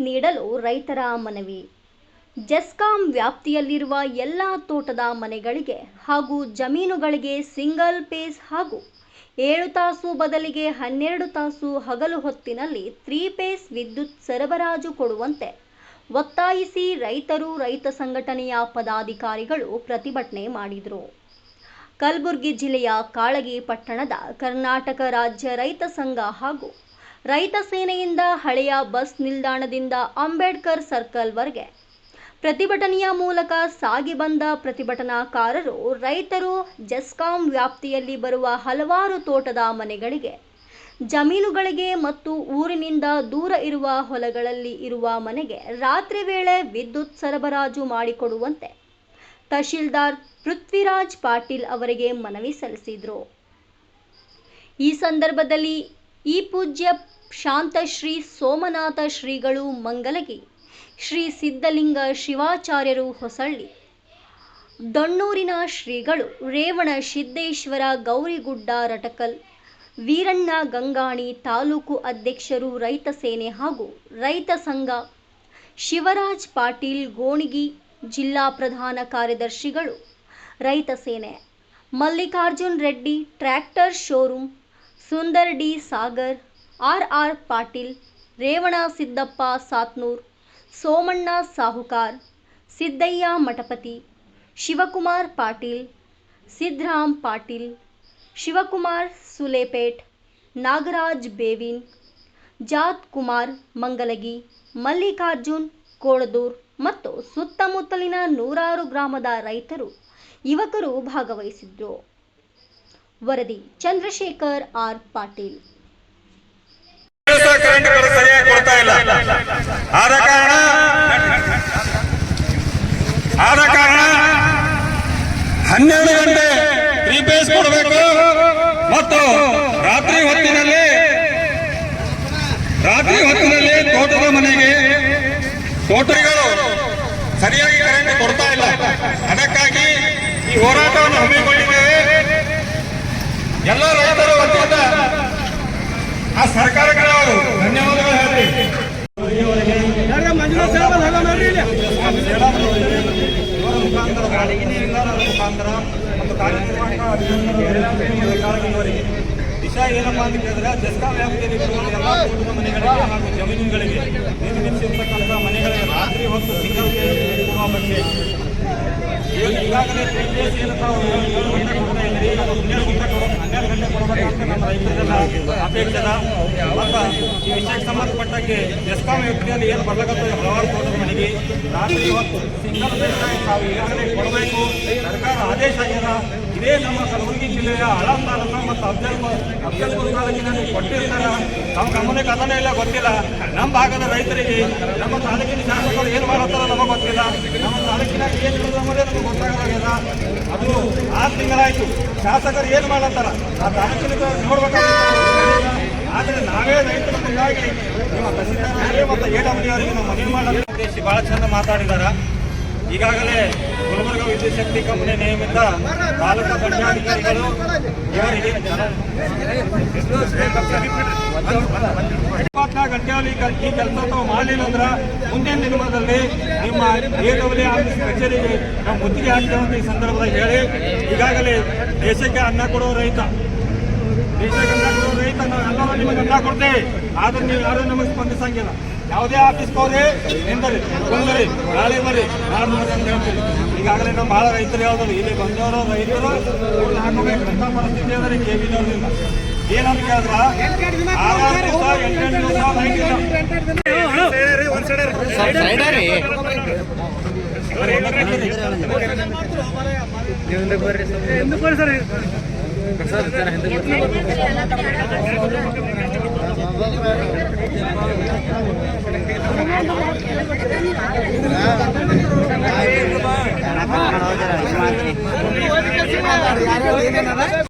ನೀಡಲು ರೈತರ ಮನವಿ. ಜೆಸ್ಕಾಂ ವ್ಯಾಪ್ತಿಯಲ್ಲಿರುವ ಎಲ್ಲ ತೋಟದ ಮನೆಗಳಿಗೆ ಹಾಗೂ ಜಮೀನುಗಳಿಗೆ ಸಿಂಗಲ್ ಪೇಸ್ ಹಾಗೂ ಏಳು ತಾಸು ಬದಲಿಗೆ ಹನ್ನೆರಡು ತಾಸು ಹಗಲು ಹೊತ್ತಿನಲ್ಲಿ ತ್ರೀ ಪೇಸ್ ವಿದ್ಯುತ್ ಸರಬರಾಜು ಕೊಡುವಂತೆ ಒತ್ತಾಯಿಸಿ ರೈತರು ರೈತ ಸಂಘಟನೆಯ ಪದಾಧಿಕಾರಿಗಳು ಪ್ರತಿಭಟನೆ ಮಾಡಿದರು. ಕಲಬುರಗಿ ಜಿಲ್ಲೆಯ ಕಾಳಗಿ ಪಟ್ಟಣದ ಕರ್ನಾಟಕ ರಾಜ್ಯ ರೈತ ಸಂಘ ಹಾಗೂ ರೈತ ಸೇನೆಯಿಂದ ಹಳೆಯ ಬಸ್ ನಿಲ್ದಾಣದಿಂದ ಅಂಬೇಡ್ಕರ್ ಸರ್ಕಲ್ವರೆಗೆ ಪ್ರತಿಭಟನೆಯ ಮೂಲಕ ಸಾಗಿ ಬಂದ ಪ್ರತಿಭಟನಾಕಾರರು ರೈತರು ಜೆಸ್ಕಾಂ ವ್ಯಾಪ್ತಿಯಲ್ಲಿ ಬರುವ ಹಲವಾರು ತೋಟದ ಮನೆಗಳಿಗೆ, ಜಮೀನುಗಳಿಗೆ ಮತ್ತು ಊರಿನಿಂದ ದೂರ ಇರುವ ಹೊಲಗಳಲ್ಲಿ ಇರುವ ಮನೆಗೆ ರಾತ್ರಿ ವೇಳೆ ವಿದ್ಯುತ್ ಸರಬರಾಜು ಮಾಡಿಕೊಡುವಂತೆ ತಹಶೀಲ್ದಾರ್ ಪೃಥ್ವಿರಾಜ್ ಪಾಟೀಲ್ ಅವರಿಗೆ ಮನವಿ ಸಲ್ಲಿಸಿದರು. ಈ ಸಂದರ್ಭದಲ್ಲಿ ಈ ಪೂಜ್ಯ ಶಾಂತಶ್ರೀ ಸೋಮನಾಥ ಶ್ರೀಗಳು ಮಂಗಲಗಿ, ಶ್ರೀ ಸಿದ್ಧಲಿಂಗ ಶಿವಾಚಾರ್ಯರು ಹೊಸಳ್ಳಿ, ದೊಣ್ಣೂರಿನ ಶ್ರೀಗಳು ರೇವಣ ಸಿದ್ದೇಶ್ವರ ಗೌರಿಗುಡ್ಡ ರಟಕಲ್, ವೀರಣ್ಣ ಗಂಗಾಣಿ ತಾಲೂಕು ಅಧ್ಯಕ್ಷರು ರೈತ ಸೇನೆ ಹಾಗೂ ರೈತ ಸಂಘ, ಶಿವರಾಜ್ ಪಾಟೀಲ್ ಗೋಣಿಗಿ ಜಿಲ್ಲಾ ಪ್ರಧಾನ ಕಾರ್ಯದರ್ಶಿಗಳು, Raitha Sene, Mallikarjun Reddy tractor showroom Sundar D Sagar, R R Patil, Revana Siddappa Satnur, Somanna Sahukar, Siddaiah Mathapati, Shivakumar Patil, Sidram Patil, Shivakumar Sulepet, Nagaraj Bevin, Jat Kumar ಮಂಗಲಗಿ, Mallikarjun ಕೋಳದೂರ್ ಮತ್ತು ಸುತ್ತಮುತ್ತಲಿನ ನೂರಾರು ಗ್ರಾಮದ ರೈತರು, ಯುವಕರು ಭಾಗವಹಿಸಿದ್ರು. ವರದಿ ಚಂದ್ರಶೇಖರ್ ಆರ್ ಪಾಟೀಲ್. ಕಾರಣ ಆದ ಕಾರಣ ಹನ್ನೆರಡು ಗಂಟೆ ರಿಪೇಸ್ ಪೇಸ್ ಕೊಡಬೇಕು. ಮತ್ತು ರಾತ್ರಿ ಹೊತ್ತಿನಲ್ಲಿ ರಾತ್ರಿ ಹೊತ್ತಿನಲ್ಲಿ ತೋಟದ ಮನೆಗೆ ತೋಟಗಳು ಸರಿಯಾಗಿ ಕರೆಂಟ್ ಕೊಡ್ತಾ ಇಲ್ಲ. ಅದಕ್ಕಾಗಿ ಈ ಹೋರಾಟವನ್ನು ಹಮ್ಮಿಕೊಂಡಿದ್ದೇವೆ ಎಲ್ಲ ರೈತರು ವತಿಯಿಂದ ಆ ಸರ್ಕಾರಕ್ಕೆ ನಾವು ಧನ್ಯವಾದಗಳು ಹೇಳ್ತೀವಿ ಇವರ ಮುಖಾಂತರ ಮತ್ತು ದಿಶಾ ಏನಪ್ಪಾ ಅಂತ ಕೇಳಿದ್ರೆ ದಸರಾ ವ್ಯಾಪ್ತಿಯಲ್ಲಿ ಬರುವ ಎಲ್ಲ ಕುಟುಂಬ ಮನೆಗಳಿಗೆ ಹಾಗೂ ಜಮೀನುಗಳಿಗೆ ನಿರ್ಮಿಸಿರ್ತಕ್ಕಂಥ ಮನೆಗಳಿಗೆ ರಾತ್ರಿ ಹೊತ್ತು ಸಿಂಗಲ್ ಕೊಡುವ ಬಗ್ಗೆ. ಈಗ ಈಗಾಗಲೇ ಕೊಡ್ತಾ ಈಗ ಹನ್ನೆರಡು ಗಂಟೆ ಕೊಡಬೇಕಂತ ನಮ್ಮ ರೈತರೆಲ್ಲ ಅಪೇಕ್ಷೆ ಮತ್ತು ಈ ವಿಷಯಕ್ಕೆ ಸಂಬಂಧಪಟ್ಟಂಗೆ ಎಸ್ಕಾಂ ವ್ಯಕ್ತಿಯಲ್ಲಿ ಏನು ಬರ್ಲಕತ್ತ ಹಲವಾರು ತೋಟದ ಮನೆಗೆ ರಾತ್ರಿ ಇವತ್ತು ಸಿಂಗಲ್ ಬೇಸಾಯ ನಾವು ಈಗಾಗಲೇ ಕೊಡಬೇಕು ಸರ್ಕಾರ ಆದೇಶ ಏನ ಇದೇ ನಮ್ಮ ಕಲಬುರಗಿ ಜಿಲ್ಲೆಯ ಹಳ ತಾಲೂಕು ಮತ್ತು ಅಫ್ಜಲ್ ಅಫ್ಜಲ್ಪುರ ತಾಲೂಕಿನಲ್ಲಿ ಕೊಟ್ಟಿರ್ತಾರ ನಮ್ಮ ಗಮನಕ್ಕೆ ಅದನ್ನೇ ಇಲ್ಲ ಗೊತ್ತಿಲ್ಲ ನಮ್ಮ ಭಾಗದ ರೈತರಿಗೆ ನಮ್ಮ ತಾಲೂಕಿನ ಶಾಸಕರು ಏನು ಮಾಡುತ್ತಾರೋ ನಮಗೆ ಗೊತ್ತಿಲ್ಲ. ನಮ್ಮ ತಾಲೂಕಿನ ಏನು ಅದು ಆರು ತಿಂಗಳಾಯ್ತು. ಶಾಸಕರು ಏನು ಮಾಡತ್ತಾರ ಆ ತಾಲೂಕಿನ ನೋಡ್ಬೇಕಾಗಿತ್ತು ಆದರೆ ನಾವೇ ರೈತರ ಮುಂದಾಗಿ ನಿಮ್ಮ ನಾವು ಮನವಿ ಮಾಡಲು ಉದ್ದೇಶಿ ಭಾಳ ಚಂದ ಮಾತಾಡಿದಾರ. ಈಗಾಗಲೇ ಗುಲ್ಬರ್ಗ ವಿದ್ಯುತ್ ಶಕ್ತಿ ಕಂಪನಿ ನಿಯಮಿತ ತಾಲೂಕು ದಂಡಾಧಿಕಾರಿಗಳು ಇವರಿಗೆ ಗಂಟೆಯಲ್ಲಿ ಈ ಕೆಲ್- ಈ ಕೆಲಸ ತಾವು ಮಾಡಲಿಲ್ಲ ಅಂದ್ರೆ ಮುಂದಿನ ದಿನಮಾನದಲ್ಲಿ ನಿಮ್ಮ ಎ ಆಫೀಸ್ ಕಚೇರಿಗೆ ನಾವು ಮುತ್ತಿಗೆ ಹಾಕ್ತೇವೆ ಅಂತ ಈ ಸಂದರ್ಭದಲ್ಲಿ ಹೇಳಿ. ಈಗಾಗಲೇ ದೇಶಕ್ಕೆ ಅನ್ನ ಕೊಡೋ ರೈತ. ದೇಶಕ್ಕೆ ಅನ್ನ ಕೊಡೋ ರೈತ ನಾವು ಎಲ್ಲರೂ ನಿಮಗೆ ಅನ್ನ ಕೊಡ್ತೇವೆ. ಆದ್ರೆ ನೀವು ಯಾರೂ ನಮಗೆ ಸ್ಪಂದಿಸಂಗಿಲ್ಲ. ಯಾವುದೇ ಆಫೀಸ್ ಹೋದ್ರೆ ನಿಂದರಿ ಬಂದರಿ ನಾಳೆ ಬರ್ರಿ ಬರ್ರಿ ಅಂತ ಹೇಳ್ತೀವಿ. ಈಗಾಗಲೇ ನಾವು ಭಾಳ ರೈತರು ಹೇಳಿದ್ರು ಇಲ್ಲಿ ಬಂದವರು, ರೈತರು ಹಾಕೋಬೇಕು ಅಂತ ಪರಿಸ್ಥಿತಿ ಅಂದ್ರೆ ಕೆ ಏನಂತ ಕೇಳಿದ್ರ ಆರು ದಿವಸ ಎಂಟೆಂಟು ದಿವಸ ఎందుకు సార్ ఎందుకు